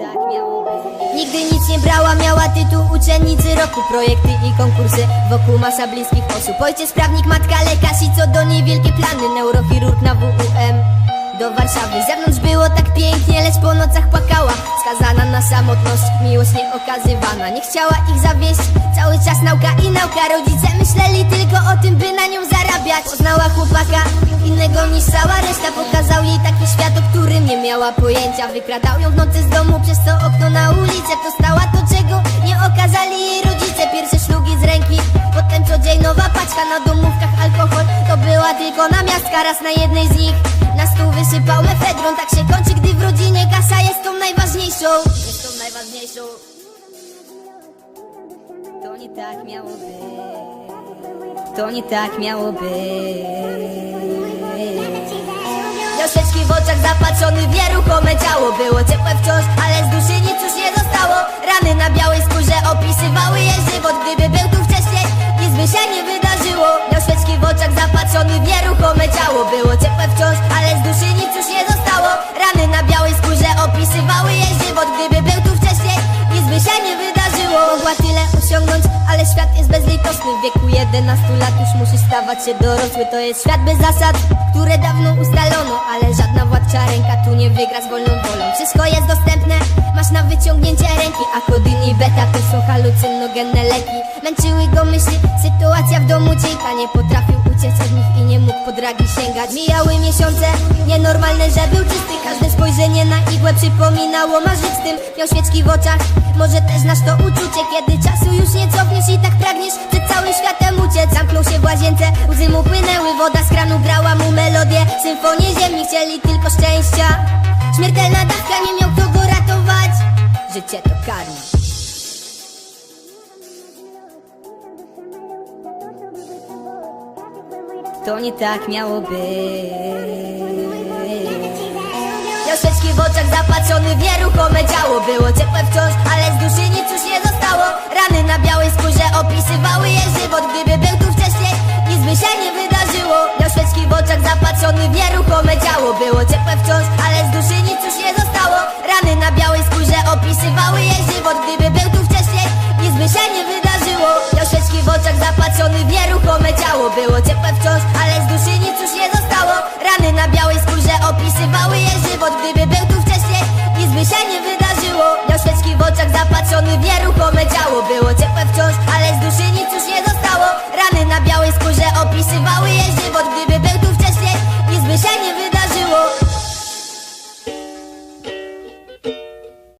być. Nigdy nic nie brała, miała tytuł uczennicy roku. Projekty i konkursy, wokół masa bliskich osób. Ojciec prawnik, matka lekarz i co do niej wielkie plany. Neurochirurg na WUM do Warszawy. Z zewnątrz było tak pięknie, lecz po nocach płakała. Skazana na samotność, miłość nieokazywana Nie chciała ich zawieść, cały czas nauka i nauka. Rodzice myśleli tylko o tym, by na nią Poznała chłopaka, innego niż cała reszta. Pokazał jej taki świat, o którym nie miała pojęcia. Wykradał ją w nocy z domu, przez to okno na ulicę. Dostała to, czego nie okazali jej rodzice. Pierwsze szlugi z ręki, potem co dzień nowa paczka. Na domówkach alkohol, to była tylko namiastka. Raz na jednej z nich na stół wysypał mefedron Tak się kończy, gdy w rodzinie kasa jest tą najważniejszą. Jest tą najważniejszą. To nie tak miało być To nie tak miało być. Troszeczki w oczach zapatrzony w nieruchome ciało. Było ciepłe wciąż, ale z duszy nic już nie zostało. Rany na białej skórze opisywały jej żywot. Gdyby był tu wcześniej, nic by się nie wydarzyło. Miał w oczach zapatrzony w nieruchome ciało. Było Mogła tyle osiągnąć, ale świat jest bezlitosny. W wieku 11 lat już musi stawać się dorosły. To jest świat bez zasad, które dawno ustalono Ale żadna władcza ręka tu nie wygra z wolną wolą. Wszystko jest dostępne, masz na wyciągnięcie ręki A kodyn i beta to są halucynogenne leki. Męczyły go myśli, sytuacja w domu cienka Nie potrafił uciec od nich i nie mógł po dragi sięgać. Mijały miesiące, nienormalne, że był czysty. Każde spojrzenie na igłę przypominało masz żyć z tym. Miał świeczki w oczach, może też znasz to uczucie Kiedy czasu już nie cofniesz i tak pragniesz przed całym światem uciec Zamknął się w łazience, łzy mu płynęły Woda z kranu grała mu melodię. Symfonię ziemi chcieli tylko szczęścia. Śmiertelna dawka, nie miał kto go ratować. Życie to karma. To nie tak miało być Miał w oczach zapatrzony w nieruchome ciało Było ciepłe wciąż, ale z duszy nic już nie zostało. Rany na białej skórze opisywały jej żywot. Gdyby był tu wcześniej, nic by się nie wydarzyło. Miał w oczach zapatrzony w nieruchome Było